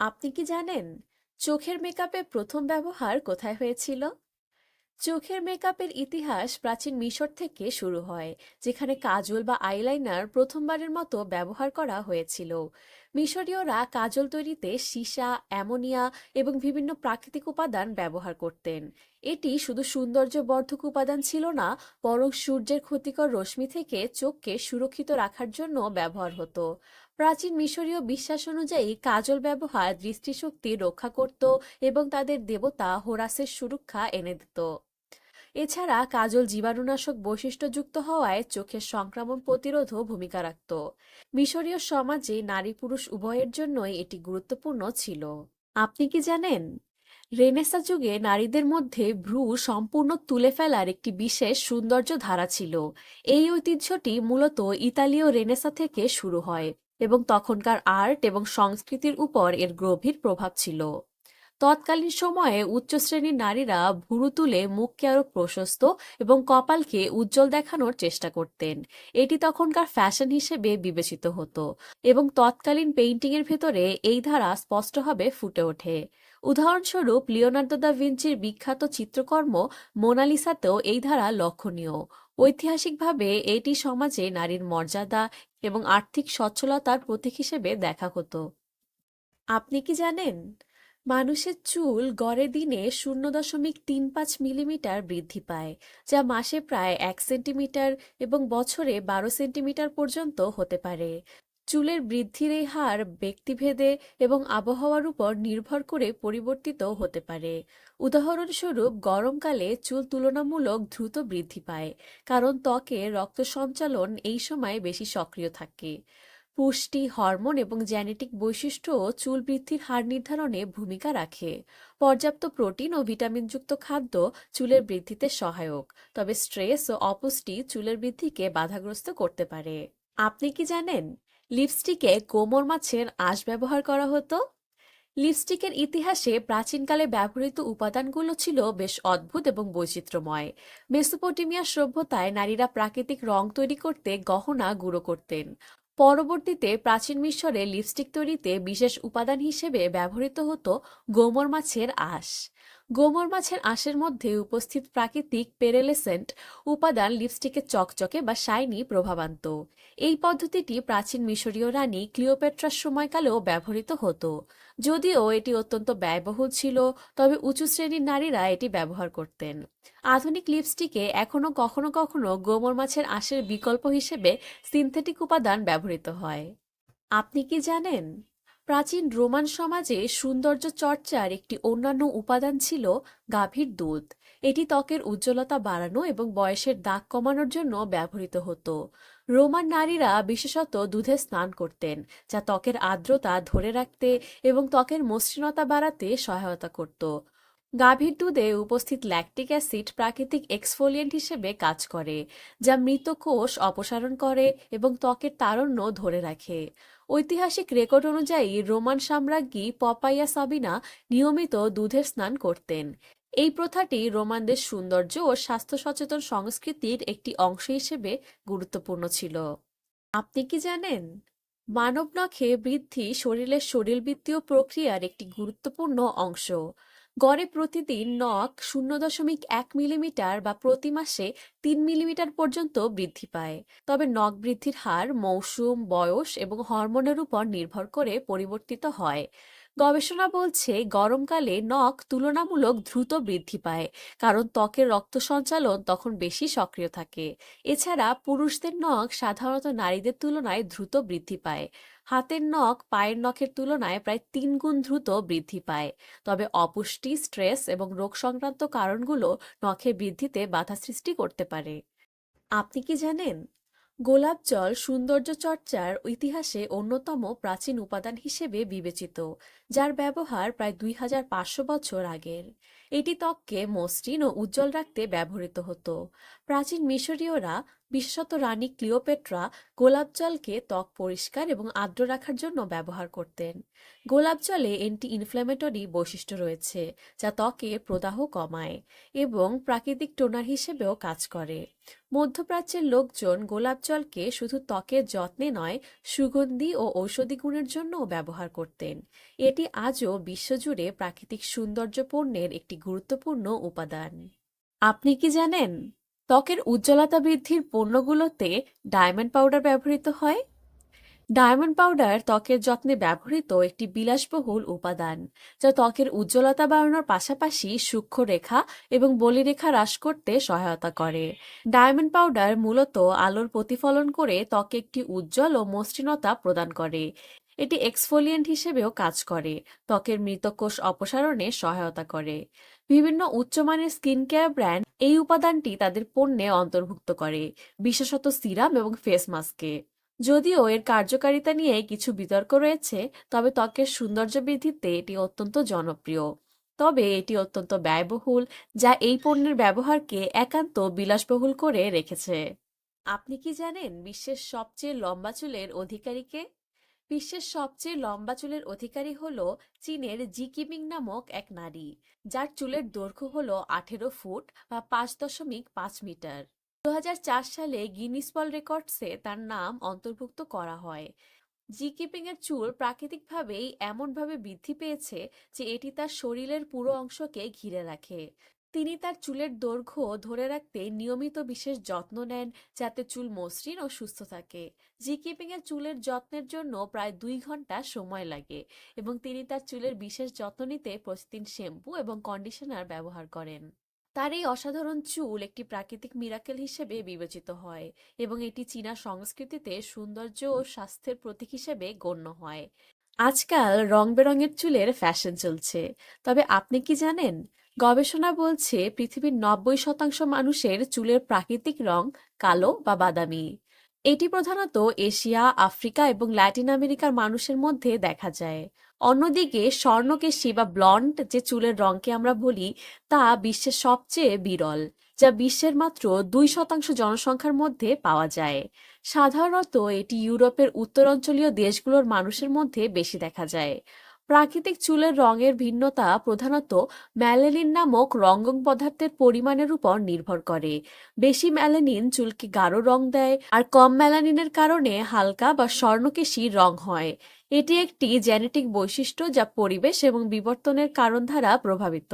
আপনি কি জানেন চোখের মেকআপের প্রথম ব্যবহার কোথায় হয়েছিল? চোখের মেকআপের ইতিহাস প্রাচীন মিশর থেকে শুরু হয়, যেখানে কাজল বা আইলাইনার প্রথমবারের মতো ব্যবহার করা হয়েছিল। মিশরীয়রা কাজল তৈরিতে সীসা, অ্যামোনিয়া এবং বিভিন্ন প্রাকৃতিক উপাদান ব্যবহার করতেন। এটি শুধু সৌন্দর্যবর্ধক উপাদান ছিল না, বরং সূর্যের ক্ষতিকর রশ্মি থেকে চোখকে সুরক্ষিত রাখার জন্য ব্যবহার হতো। প্রাচীন মিশরীয় বিশ্বাস অনুযায়ী কাজল ব্যবহার দৃষ্টিশক্তি রক্ষা করত এবং তাদের দেবতা হোরাসের সুরক্ষা এনে দিত। এছাড়া কাজল জীবাণুনাশক বৈশিষ্ট্যযুক্ত হওয়ায় চোখের সংক্রমণ প্রতিরোধও ভূমিকা রাখত। মিশরীয় সমাজে নারী পুরুষ উভয়ের জন্যই এটি গুরুত্বপূর্ণ ছিল। আপনি কি জানেন? রেনেসা যুগে নারীদের মধ্যে ভ্রু সম্পূর্ণ তুলে ফেলার একটি বিশেষ সৌন্দর্য ধারা ছিল। এই ঐতিহ্যটি মূলত ইতালীয় রেনেসা থেকে শুরু হয়। এবং তখনকার আর্ট এবং সংস্কৃতির উপর এর গভীর প্রভাব ছিল। তৎকালীন সময়ে উচ্চ শ্রেণির নারীরা ভুরু তুলে মুখকে আরও প্রশস্ত এবং কপালকে উজ্জ্বল দেখানোর চেষ্টা করতেন। এটি তখনকার ফ্যাশন হিসেবে বিবেচিত হতো এবং তৎকালীন পেইন্টিং এর ভেতরে এই ধারা স্পষ্টভাবে ফুটে ওঠে। উদাহরণস্বরূপ লিওনার্দো দা ভিঞ্চির বিখ্যাত চিত্রকর্ম মোনালিসাতেও এই ধারা লক্ষণীয়। ঐতিহাসিকভাবে এটি সমাজে নারীর মর্যাদা এবং আর্থিক সচ্ছলতার প্রতীক হিসেবে দেখা হতো। আপনি কি জানেন? মানুষের চুল গড়ে দিনে শূন্য দশমিক তিন পাঁচ মিলিমিটার বৃদ্ধি পায়, যা মাসে প্রায় এক সেন্টিমিটার এবং বছরে বারো সেন্টিমিটার পর্যন্ত হতে পারে। চুলের বৃদ্ধির এই হার ব্যক্তিভেদে এবং আবহাওয়ার উপর নির্ভর করে পরিবর্তিত হতে পারে। উদাহরণস্বরূপ, গরমকালে চুল তুলনামূলক দ্রুত বৃদ্ধি পায়, কারণ ত্বকে রক্ত সঞ্চালন এই সময় বেশি সক্রিয় থাকে। পুষ্টি, হরমোন এবং জেনেটিক বৈশিষ্ট্যও চুল বৃদ্ধির হার নির্ধারণে ভূমিকা রাখে। পর্যাপ্ত প্রোটিন ও ভিটামিনযুক্ত খাদ্য চুলের বৃদ্ধিতে সহায়ক, তবে স্ট্রেস ও অপুষ্টি চুলের বৃদ্ধিকে বাধাগ্রস্ত করতে পারে। আপনি কি জানেন? লিপস্টিকে কোমর মাছের আঁশ ব্যবহার করা হতো। লিপস্টিকের ইতিহাসে প্রাচীনকালে ব্যবহৃত উপাদানগুলো ছিল বেশ অদ্ভুত এবং বৈচিত্র্যময়। মেসোপটেমিয়া সভ্যতায় নারীরা প্রাকৃতিক রং তৈরি করতে গহনা গুঁড়ো করতেন। পরবর্তীতে প্রাচীন মিশরে লিপস্টিক তৈরিতে বিশেষ উপাদান হিসেবে ব্যবহৃত হতো গোমর মাছের আঁশ। গোমর মাছের আঁশের মধ্যে উপস্থিত প্রাকৃতিক পেরেলেসেন্ট উপাদান লিপস্টিকে চকচকে বা শাইনি প্রভাবান্ত। এই পদ্ধতিটি প্রাচীন মিশরীয় রানী ক্লিওপেট্রার সময়কালেও ব্যবহৃত হতো। যদিও এটি অত্যন্ত ব্যয়বহুল ছিল, তবে উঁচু শ্রেণির নারীরা এটি ব্যবহার করতেন। আধুনিক লিপস্টিকে এখনও কখনো কখনো গোমর মাছের আঁশের বিকল্প হিসেবে সিনথেটিক উপাদান ব্যবহৃত হয়। আপনি কি জানেন? প্রাচীন রোমান সমাজে সৌন্দর্য চর্চার একটি অন্যান্য উপাদান ছিল গাভীর দুধ। এটি ত্বকের উজ্জ্বলতা বাড়ানো এবং বয়সের দাগ কমানোর জন্য ব্যবহৃত হতো। রোমান নারীরা বিশেষত দুধে স্নান করতেন, যা ত্বকের আর্দ্রতা ধরে রাখতে এবং ত্বকের মসৃণতা বাড়াতে সহায়তা করত। গাভীর দুধে উপস্থিত ল্যাকটিক অ্যাসিড প্রাকৃতিক এক্সফোলিয়েন্ট হিসেবে কাজ করে, যা মৃত কোষ অপসারণ করে এবং ত্বকের তারণ্য ধরে রাখে। ঐতিহাসিক রেকর্ড অনুযায়ী রোমান সাম্রাজ্ঞী পপাইয়া সাবিনা নিয়মিত দুধের স্নান করতেন। এই প্রথাটি রোমানদের সৌন্দর্য ও স্বাস্থ্য সচেতন সংস্কৃতির একটি অংশ হিসেবে গুরুত্বপূর্ণ ছিল। আপনি কি জানেন? মানব নখে বৃদ্ধি শরীরের শরীরবৃত্তীয় প্রক্রিয়ার একটি গুরুত্বপূর্ণ অংশ। গড়ে প্রতিদিন নখ শূন্য দশমিক এক মিলিমিটার বা প্রতি মাসে তিন মিলিমিটার পর্যন্ত বৃদ্ধি পায়। তবে নখ বৃদ্ধির হার মৌসুম, বয়স এবং হরমোনের উপর নির্ভর করে পরিবর্তিত হয়। গবেষণা বলছে গরমকালে নখ তুলনামূলক দ্রুত বৃদ্ধি পায়, কারণ ত্বকের রক্ত সঞ্চালন তখন বেশি সক্রিয় থাকে। এছাড়া পুরুষদের নখ সাধারণত নারীদের তুলনায় দ্রুত বৃদ্ধি পায়। হাতের নখ পায়ের নখের তুলনায় প্রায় তিন গুণ দ্রুত বৃদ্ধি পায়। তবে অপুষ্টি, স্ট্রেস এবং রোগ সংক্রান্ত কারণগুলো নখের বৃদ্ধিতে বাধা সৃষ্টি করতে পারে। আপনি কি জানেন? গোলাপ জল সৌন্দর্য চর্চার ইতিহাসে অন্যতম প্রাচীন উপাদান হিসেবে বিবেচিত, যার ব্যবহার প্রায় দুই হাজার পাঁচশো বছর আগের। এটি ত্বককে মসৃণ ও উজ্জ্বল রাখতে ব্যবহৃত হতো। প্রাচীন মিশরীয়রা বিশেষত রানী ক্লিওপেট্রা গোলাপ জলকে ত্বক পরিষ্কার এবং আর্দ্র রাখার জন্য ব্যবহার করতেন। গোলাপ জলে অ্যান্টি ইনফ্ল্যামেটরি বৈশিষ্ট্য রয়েছে, যা ত্বকে প্রদাহ কমায় এবং প্রাকৃতিক টোনার হিসেবেও কাজ করে। মধ্যপ্রাচ্যের লোকজন গোলাপ জলকে শুধু ত্বকের যত্নে নয়, সুগন্ধি ও ঔষধি গুণের জন্যও ব্যবহার করতেন। এটি আজও বিশ্বজুড়ে প্রাকৃতিক সৌন্দর্য পণ্যের একটি গুরুত্বপূর্ণ উপাদান। আপনি কি জানেন? ত্বকের উজ্জ্বলতা বৃদ্ধির পণ্যগুলোতে ডায়মন্ড পাউডার ব্যবহৃত হয়। ডায়মন্ড পাউডার ত্বকের যত্নে ব্যবহৃত একটি বিলাসবহুল উপাদান, যা ত্বকের উজ্জ্বলতা বাড়ানোর পাশাপাশি সূক্ষ্ম রেখা এবং বলিরেখা হ্রাস করতে সহায়তা করে। ডায়মন্ড পাউডার মূলত আলোর প্রতিফলন করে ত্বকে একটি উজ্জ্বল ও মসৃণতা প্রদান করে। এটি এক্সফোলিয়েন্ট হিসেবেও কাজ করে, ত্বকের মৃত কোষ অপসারণে সহায়তা করে। বিভিন্ন উচ্চমানের স্কিন কেয়ার ব্র্যান্ড এই উপাদানটি তাদের পণ্যে অন্তর্ভুক্ত করে, বিশেষত সিরাম এবং ফেস মাস্কে। যদিও এর কার্যকারিতা নিয়ে কিছু বিতর্ক রয়েছে, তবে ত্বকের সৌন্দর্য বৃদ্ধিতে এটি অত্যন্ত জনপ্রিয়। তবে এটি অত্যন্ত ব্যয়বহুল, যা এই পণ্যের ব্যবহারকে একান্ত বিলাসবহুল করে রেখেছে। আপনি কি জানেন বিশ্বের সবচেয়ে লম্বা চুলের অধিকারীকে বিশ্বের সবচেয়ে লম্বা চুলের অধিকারী হল চীনের জি কিমিং নামক এক নারী, যার চুলের দৈর্ঘ্য হল আঠেরো ফুট বা পাঁচ দশমিক পাঁচ মিটার। দু হাজার চার সালে গিনিস ওয়ার্ল্ড রেকর্ডসে তার নাম অন্তর্ভুক্ত করা হয়। জি কিপিং এর চুল প্রাকৃতিকভাবেই এমনভাবে বৃদ্ধি পেয়েছে যে এটি তার শরীরের পুরো অংশকে ঘিরে রাখে। তিনি তার চুলের দৈর্ঘ্য ধরে রাখতে নিয়মিত বিশেষ যত্ন নেন যাতে চুল মসৃণ ও সুস্থ থাকে। জি কিপিং এর চুলের যত্নের জন্য প্রায় দুই ঘণ্টা সময় লাগে এবং তিনি তার চুলের বিশেষ যত্ন নিতে প্রতিদিন শ্যাম্পু এবং কন্ডিশনার ব্যবহার করেন। তার এই অসাধারণ চুল একটি প্রাকৃতিক মিরাকেল হিসেবে বিবেচিত হয় এবং এটি চীনা সংস্কৃতিতে সৌন্দর্য ও স্বাস্থ্যের প্রতীক হিসেবে গণ্য হয়। আজকাল রং বেরঙের চুলের ফ্যাশন চলছে। তবে আপনি কি জানেন? গবেষণা বলছে পৃথিবীর নব্বই শতাংশ মানুষের চুলের প্রাকৃতিক রং কালো বা বাদামি। এটি প্রধানত এশিয়া, আফ্রিকা এবং ল্যাটিন আমেরিকার মানুষের মধ্যে দেখা যায়। অন্যদিকে স্বর্ণকেশী বা ব্লন্ড যে চুলের রঙকে আমরা বলি, তা বিশ্বের সবচেয়ে বিরল, যা বিশ্বের মাত্র দুই শতাংশ জনসংখ্যার মধ্যে পাওয়া যায়। সাধারণত এটি ইউরোপের উত্তরাঞ্চলীয় দেশগুলোর মানুষের মধ্যে বেশি দেখা যায়। প্রাকৃতিক চুলের রঙের ভিন্নতা প্রধানত ম্যালেনিন নামক রঙ্গন পদার্থের পরিমাণের উপর নির্ভর করে। বেশি ম্যালেনিন চুলকে গাঢ় রং দেয় আর কম ম্যালানিনের কারণে হালকা বা স্বর্ণকেশী রং হয়। এটি একটি জেনেটিক বৈশিষ্ট্য যা পরিবেশ এবং বিবর্তনের কারণ দ্বারা প্রভাবিত।